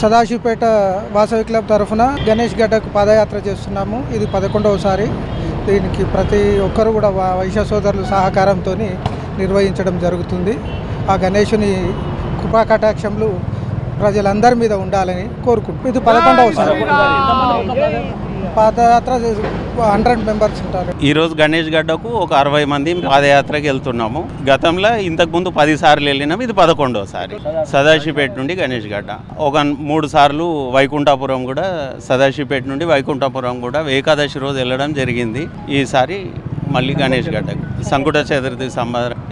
Sadasivpet Vasavi club తరఫున గణేష్ గడ్డకు పాదయాత్ర చేస్తున్నాము. ఇది పదకొండవసారి. దీనికి ప్రతి ఒక్కరు కూడా వైశ్య సోదరులు సహకారంతో నిర్వహించడం జరుగుతుంది. ఆ గణేషుని కృపా కటాక్షములు ప్రజలందరి మీద ఉండాలని కోరుకుంటున్నాం. ఇది పదకొండవసారి. పాదయాత్ర హండ్రెడ్ మెంబర్స్ ఉంటారు. ఈ రోజు గణేష్ గడ్డకు ఒక అరవై మంది పాదయాత్రకి వెళ్తున్నాము. గతంలో ఇంతకు ముందు పది సార్లు వెళ్ళినాం ఇది పదకొండోసారి సదాశివపేట నుండి గణేష్ గడ్డ. ఒక మూడు సార్లు వైకుంఠాపురం కూడా సదాశివపేట నుండి వైకుంఠాపురం కూడా ఏకాదశి రోజు వెళ్ళడం జరిగింది. ఈసారి మళ్ళీ గణేష్ గడ్డకు. సంకుట చతుర్థి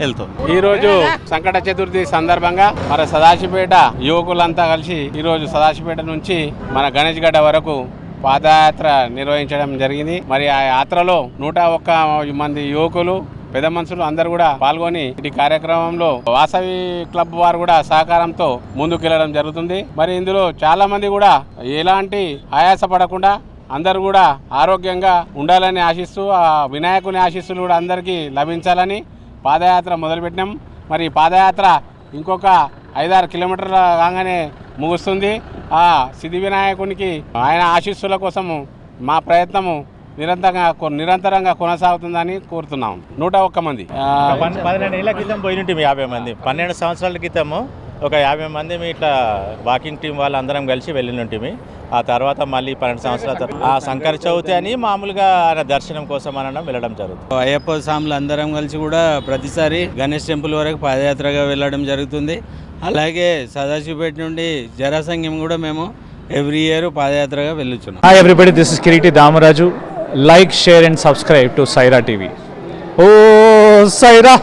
వెళ్తాం ఈ రోజు సంకట చతుర్థి సందర్భంగా మన సదాశివపేట యువకులంతా కలిసి ఈ రోజు సదాశివపేట నుంచి మన గణేష్ గడ్డ వరకు పాదయాత్ర నిర్వహించడం జరిగింది. మరి ఆ యాత్రలో నూట ఒక్క మంది యువకులు పెద్ద మనుషులు అందరు కూడా పాల్గొని ఈ కార్యక్రమంలో వాసవి క్లబ్ వారు కూడా సహకారంతో ముందుకెళ్ళడం జరుగుతుంది. మరి ఇందులో చాలా మంది కూడా ఎలాంటి ఆయాస పడకుండా అందరూ కూడా ఆరోగ్యంగా ఉండాలని ఆశిస్తూ ఆ వినాయకుని ఆశీస్సులు కూడా అందరికీ లభించాలని పాదయాత్ర మొదలుపెట్టినాం. మరి పాదయాత్ర ఇంకొక ఐదారు కిలోమీటర్ల కాగానే ముగుస్తుంది. ఆ సిద్ధి వినాయకునికి ఆయన ఆశీస్సుల కోసము మా ప్రయత్నము నిరంతరంగా కొ- నిరంతరంగా కొనసాగుతుందని కోరుతున్నాం. నూట ఒక్క మంది. పన్నెండు ఏళ్ళ క్రితం పోయినట్టు యాభై మంది. పన్నెండు సంవత్సరాల క్రితము ఒక యాభై మంది ఇట్లా వాకింగ్ టీం వాళ్ళు అందరం కలిసి వెళ్ళినట్టుమి ఆ తర్వాత మళ్ళీ పన్నెండు సంవత్సరాల తర్వాత ఆ శంకర చవితి అని మామూలుగా ఆయన దర్శనం కోసం అనడం వెళ్ళడం జరుగుతుంది అయ్యప్ప స్వాములు అందరం కలిసి కూడా ప్రతిసారి గణేష్ టెంపుల్ వరకు పాదయాత్రగా వెళ్ళడం జరుగుతుంది అలాగే సదాశివపేట నుండి జరాసంఘం కూడా మేము ఎవ్రీ ఇయర్ పాదయాత్రగా వెళ్ళుచున్నాం Hi everybody, this is Kiriti Damaraju. Like, share and subscribe to Saira TV. Oh, Saira!